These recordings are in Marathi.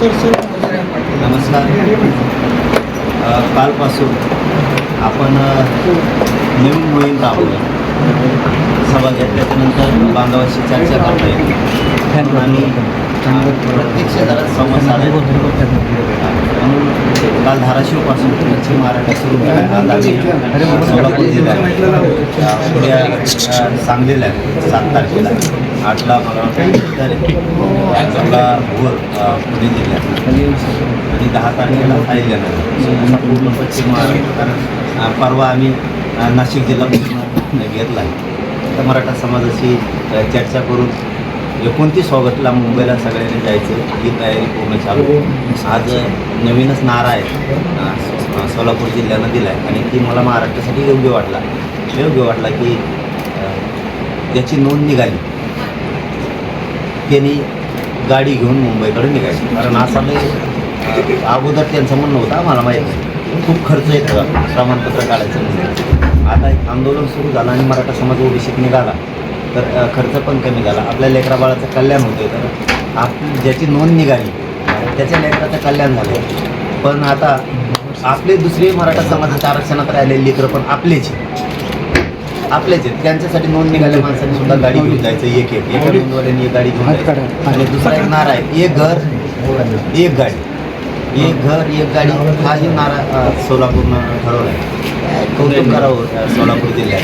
Sir sir. नमस्कार. कालपासून आपण अ, नवीन मोहीम राबवली. सभा घेतल्याच्यानंतर बांधवाशी चर्चा करता येईल म्हणून आम्ही अ, प्रत्यक्ष जरा संवाद साधायचा. म्हणून काल धाराशिवपासून पश्चिम महाराष्ट्र सुरू केला सोलापूर जिल्ह्यात उद्या सांगलीला सात तारखेला. आठला मला वाटतं तर चौदा भोर पुणे जिल्ह्यात आणि दहा तारखेला अहिल्यानगर पूर्ण पश्चिम महाराष्ट्र कारण परवा आम्ही नाशिक जिल्हा घेतला आहे तर मराठा समाजाशी चर्चा करून एकोणतीस ऑगस्टला मुंबईला सगळ्यांनी जायचं. ही तयारी पूर्ण चालू आज नवीनच नारा आहे. सोलापूर जिल्ह्यानं दिला आहे आणि ती मला महाराष्ट्रासाठी योग्य वाटला. योग्य वाटला की त्याची नोंद निघाली. त्यांनी गाडी घेऊन मुंबईकडे निघायची. कारण असा लय अगोदर त्यांचं म्हणणं होतं आम्हाला माहीत नाही. खूप खर्च येत होता प्रमाणपत्र काढायचं म्हणजे आता एक आंदोलन सुरू झालं आणि मराठा समाज ओबीसीत निघाला. तर खर्च पण कमी झाला. आपल्या लेकरा बाळाचं कल्याण होतं तर आप ज्याची नोंद निघाली त्याच्या लेकराचं कल्याण झालं पण आता आपले दुसरे मराठा समाजाच्या आरक्षणात राहिलेले लेकरं पण आपलेच आपलेच आहेत त्यांच्यासाठी नोंद निघाल्या माणसांनी सुद्धा गाडी घेऊन जायचं एक एक एका नोंदवाल्याने एक गाडी घेऊन जायचं. आणि दुसरा एक नारा आहे. एक घर एक गाडी. एक घर एक गाडी. हाही नारा सोलापूरनं ठरवला आहे कौतुक करावं सोलापूर जिल्ह्यात.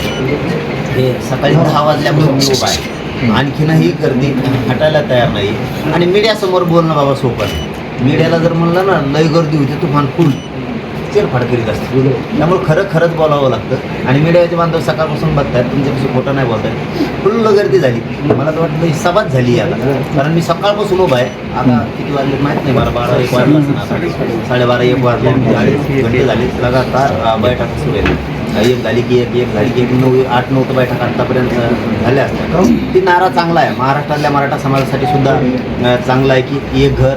हे सकाळी दहा वाजल्यापासून मी उभा आहे. आणखीनही गर्दी हटायला तयार नाही. आणि मीडियासमोर बोलणं बाबा सोपं आहे. मीडियाला जर म्हणलं ना लय गर्दी होती तुफान फुल. चिरफाड करीत असते त्यामुळे खरं खरंच बोलावं लागतं. आणि मीडियाचे बांधव सकाळपासून बघतायत. तुमच्यापासून खोटं नाही बोलतायत. फुल्ल गर्दी झाली. मला तर वाटतं ही सभाच झाली आहे आता कारण मी सकाळपासून उभा आहे. आता किती वाजले माहीत नाही. मला बारा एक वाजला. साडेबारा एक वाजले. घंटे झाले. लगातार बैठक सुरू आहे. एक झाली की एक एक झाली की एक. नऊ आठ नऊ तर बैठक आत्तापर्यंत झाल्या. असत्या ती नारा चांगला आहे. महाराष्ट्रातल्या मराठा समाजासाठी सुद्धा चांगला आहे की एक घर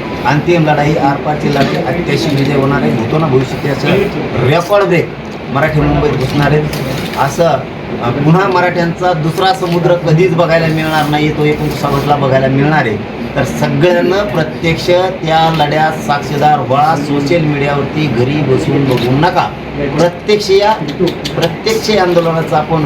अंतिम लढाई आरपारची लढाई अठ्ठ्याऐंशी विजय होणार आहे होतो ना भविष्यात असं रेकॉर्ड ब्रेक मराठी मुंबईत घुसणार आहेत. असं पुन्हा मराठ्यांचा दुसरा समुद्र कधीच बघायला मिळणार नाही तो एकोणीसावरला बघायला मिळणार आहे. तर सगळ्यांना प्रत्यक्ष त्या लढ्यात साक्षीदार व्हा. सोशल मीडियावरती घरी बसून बघू नका. प्रत्यक्ष या प्रत्यक्ष या आंदोलनाचा आपण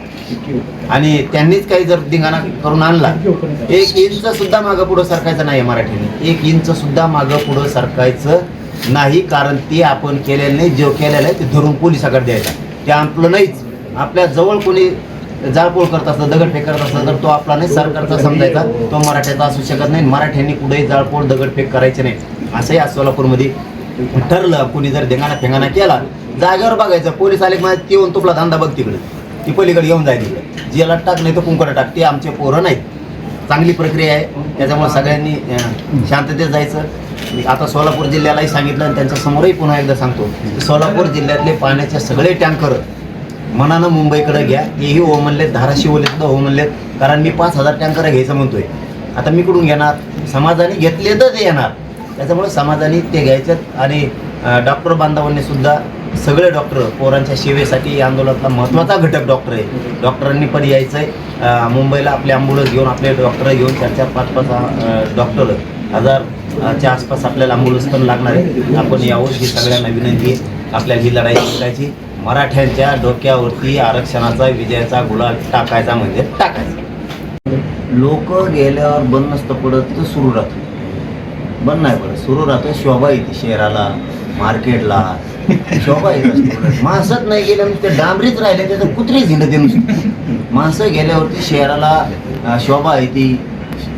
आणि त्यांनीच काही जर धिंगाणा करून आणला एक इंच सुद्धा मागं पुढं सरकायचं नाही मराठीने. एक इंच सुद्धा मागं पुढं सरकायचं नाही कारण ते आपण केलेलं नाही जो केलेलं आहे ते धरून पोलिसाकडे द्यायचा. ते आपलं नाहीच. आपल्या जवळ कोणी जाळपोळ करत असलं दगडफेक करत असलं तर तो आपला नाही सरकारचा समजायचा. तो मराठ्याचा असू शकत नाही. मराठ्यांनी कुठेही जाळपोळ दगडफेक करायचे नाही. असंही आज सोलापूरमध्ये ठरलं. कोणी जर धिंगाणा फेंगाणा केला जागेवर बघायचं. पोलीस आले की माझ्या येऊन तुपला धंदा बघ तिकडे. ती पलीकडे येऊन जाईल तिकडे ज्याला टाक नाही तर कुंकडे टाक. ते आमचे पोरं नाहीत. चांगली प्रक्रिया आहे. त्याच्यामुळे सगळ्यांनी अं, शांततेत जायचं. मी आता सोलापूर जिल्ह्यालाही सांगितलं आणि त्यांच्या समोरही पुन्हा एकदा सांगतो सोलापूर जिल्ह्यातले पाण्याचे सगळे टँकर मनानं मुंबईकडे घ्या. तेही हो धाराशिवलेत धाराशिवले सुद्धा हो म्हणलेत कारण मी पाच हजार टँकर घ्यायचं म्हणतोय. आता मी कुठून घेणार? समाजाने घेतले तर ते येणार. त्याच्यामुळे समाजाने ते घ्यायच्यात आणि अं, डॉक्टर बांधवांनी सुद्धा सगळे डॉक्टर पोरांच्या सेवेसाठी या आंदोलनातला महत्त्वाचा घटक डॉक्टर आहे. डॉक्टरांनी पण यायचं आहे मुंबईला आपले ॲम्ब्युलन्स घेऊन आपले डॉक्टर घेऊन चार चार पाच पाच डॉक्टर हजारच्या आसपास आपल्याला ॲम्ब्युलन्स पण लागणार आहे. आपण यावर ही सगळ्यांना विनंती आहे. आपल्याला ही लढाई जिंकायची. मराठ्यांच्या डोक्यावरती आरक्षणाचा विजयाचा गुलाल टाकायचा म्हणजे टाकायचा. लोक गेल्यावर बंद नसतं पडत तर सुरू राहतं. बंद नाही पडत. सुरू राहतं शोभा येते शहराला मार्केटला शोभा येत माणसंच नाही गेल्या ते डांबरीच राहिले त्याचं कुत्रीच हिंडते नुसतं. माणसं गेल्यावरती शहराला शोभा आहे ती.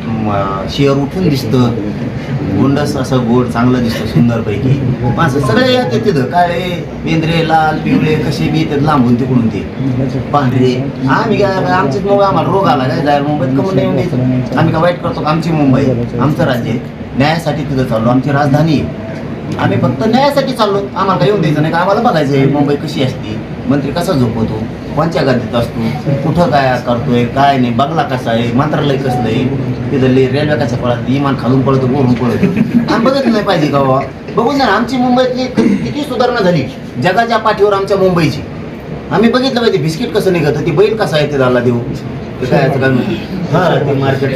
म, उठून दिसतं. गोंडस असं गोड चांगलं दिसतं सुंदरपैकी. माणसं सगळे येते तिथं. काळे मेंद्रे लाल पिवळे कसे बी येतात लांबून तिकडून ते. पांढरे. आम्ही काय आमचेच मुंबई आम्हाला रोग आला काय? जायला मुंबईत कमून नाही द्यायचं आम्ही काय वाईट करतो का? आमची मुंबई आमचं राज्य न्यायासाठी तिथं चाललो. आमची राजधानी आम्ही फक्त न्यायासाठी चाललो. आम्हाला काय येऊन द्यायचं नाही का आम्हाला बघायचं आहे मुंबई कशी असते? मंत्री कसा झोपवतो कोणत्या गादीत असतो? कुठं काय करतोय काय नाही बंगला कसा आहे मंत्रालय कसलं आहे? तिथं रेल्वे कसं पळत इमान खालून पळतो वरून पळतो. आम्ही बघितलं नाही पाहिजे का बाबा बघून ना, आमची मुंबईतली किती सुधारणा झाली. जगाच्या पाठीवर आमच्या मुंबईची. आम्ही बघितलं पाहिजे बिस्किट कसं निघत ती बैल कसा आहे ते झाला देऊ. काय याचं काय ते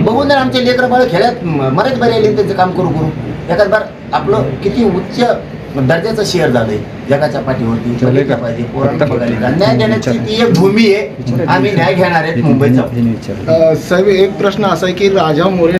बघून जर आमचे लेकर बाळ खेळ्यात मराठी बरे आले त्यांचं काम करू करू. एखाद बार आपलं किती उच्च दर्जाचं शेअर झालंय जगाच्या पाठीवरती बघितलं पाहिजे पोरांना बघायला जा. न्याय देण्याची ती एक भूमी आहे. आम्ही न्याय घेणार आहेत मुंबईचा. साहेब एक प्रश्न असा आहे की राजा मोरे